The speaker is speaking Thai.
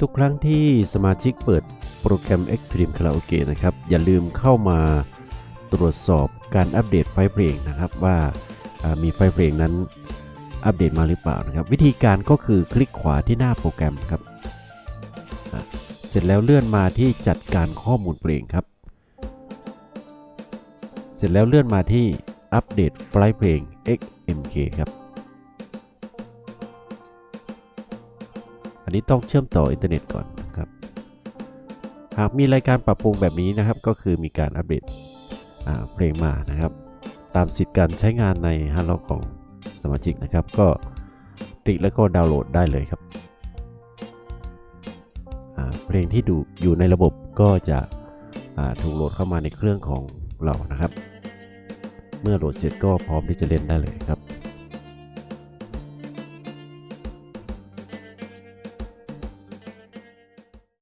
ทุกครั้งที่สมาชิกเปิดโปรแกรม Extreme Karaoke นะครับ อย่าลืมเข้ามาตรวจสอบการอัปเดตไฟล์เพลงนะครับว่ามีไฟล์เพลงนั้นอัปเดตมาหรือเปล่านะครับ วิธีการก็คือคลิกขวาที่หน้าโปรแกรมครับ เสร็จแล้วเลื่อนมาที่จัดการข้อมูลเพลงครับ เสร็จแล้วเลื่อนมาที่อัปเดตไฟล์เพลง XMK ครับ อันนี้ต้องเชื่อมต่ออินเทอร์เน็ตก่อนนะครับ หากมีรายการปรับปรุงแบบนี้นะครับ ก็คือมีการอัปเดตเพลงมานะครับ ตามสิทธิ์การใช้งานในฮาร์ดล็อกของสมาชิกนะครับ ก็ติแล้วก็ดาวน์โหลดได้เลยครับเพลงที่ดูอยู่ในระบบก็จะถูกโหลดเข้ามาในเครื่องของเรานะครับ เมื่อโหลดเสร็จก็พร้อมที่จะเล่นได้เลยครับ